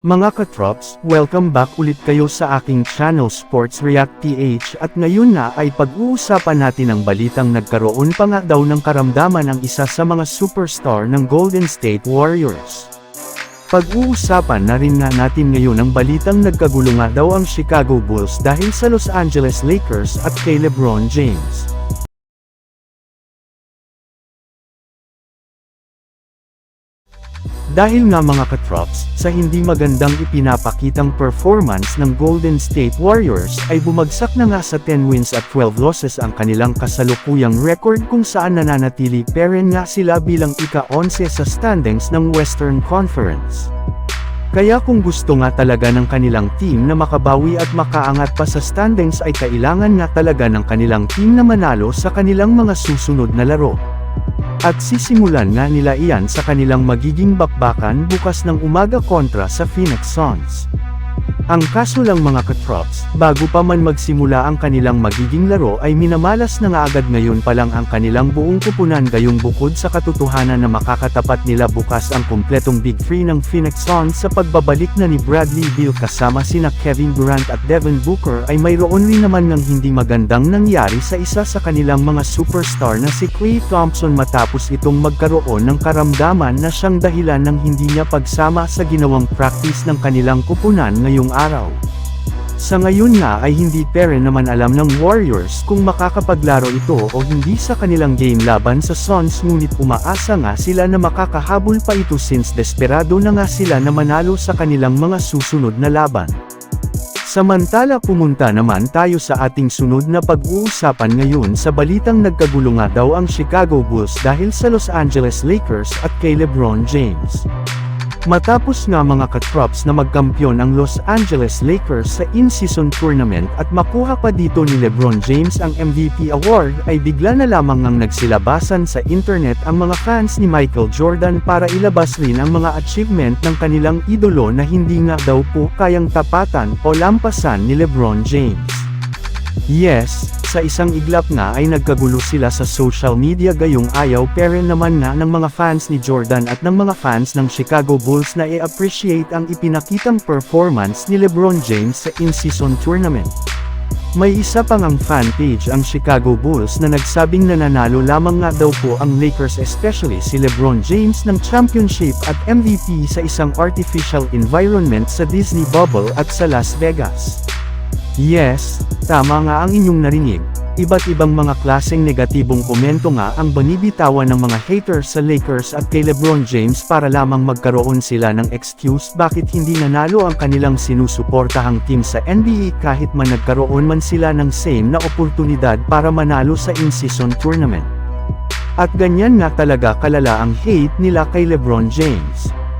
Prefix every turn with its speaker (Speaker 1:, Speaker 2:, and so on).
Speaker 1: Mga katrops, welcome back ulit kayo sa aking channel Sports React PH at ngayon na ay pag-uusapan natin ang balitang nagkaroon pa nga daw ng karamdaman ang isa sa mga superstar ng Golden State Warriors. Pag-uusapan na rin nga natin ngayon ang balitang nagkagulo nga daw ang Chicago Bulls dahil sa Los Angeles Lakers at kay LeBron James. Dahil nga mga katrops, sa hindi magandang ipinapakitang performance ng Golden State Warriors ay bumagsak na nga sa 10 wins at 12 losses ang kanilang kasalukuyang record kung saan nananatili pa rin nga sila bilang ika-11 sa standings ng Western Conference. Kaya kung gusto nga talaga ng kanilang team na makabawi at makaangat pa sa standings ay kailangan nga talaga ng kanilang team na manalo sa kanilang mga susunod na laro. At sisimulan nga nila iyan sa kanilang magiging bakbakan bukas ng umaga kontra sa Phoenix Suns. Ang kaso lang mga katrops, bago pa man magsimula ang kanilang magiging laro ay minamalas na nga agad ngayon pa lang ang kanilang buong kupunan gayong bukod sa katotohanan na makakatapat nila bukas ang kumpletong Big Three ng Phoenix Suns sa pagbabalik na ni Bradley Beal kasama sina Kevin Durant at Devin Booker ay mayroon rin naman ng hindi magandang nangyari sa isa sa kanilang mga superstar na si Klay Thompson matapos itong magkaroon ng karamdaman na siyang dahilan ng hindi niya pagsama sa ginawang practice ng kanilang kupunan ngayong araw. Sa ngayon nga ay hindi pere naman alam ng Warriors kung makakapaglaro ito o hindi sa kanilang game laban sa Suns ngunit umaasa nga sila na makakahabol pa ito since desperado na nga sila na manalo sa kanilang mga susunod na laban. Samantala pumunta naman tayo sa ating sunod na pag-uusapan ngayon sa balitang nagkagulo nga daw ang Chicago Bulls dahil sa Los Angeles Lakers at kay LeBron James. Matapos nga mga katrops na magkampiyon ang Los Angeles Lakers sa in-season tournament at makuha pa dito ni LeBron James ang MVP award ay bigla na lamang ang nagsilabasan sa internet ang mga fans ni Michael Jordan para ilabas rin ang mga achievement ng kanilang idolo na hindi nga daw po kayang tapatan o lampasan ni LeBron James. Yes, sa isang iglap nga ay nagkagulo sila sa social media gayong ayaw pero naman na ng mga fans ni Jordan at ng mga fans ng Chicago Bulls na i-appreciate ang ipinakitang performance ni LeBron James sa in-season tournament. May isa pang ang fan page ang Chicago Bulls na nagsabing nananalo lamang nga daw po ang Lakers especially si LeBron James ng championship at MVP sa isang artificial environment sa Disney Bubble at sa Las Vegas. Yes, tama nga ang inyong narinig. Iba't ibang mga klaseng negatibong komento nga ang banibitawan ng mga haters sa Lakers at kay LeBron James para lamang magkaroon sila ng excuse bakit hindi nanalo ang kanilang sinusuportahang team sa NBA kahit man nagkaroon man sila ng same na oportunidad para manalo sa in-season tournament. At ganyan nga talaga kalala ang hate nila kay LeBron James.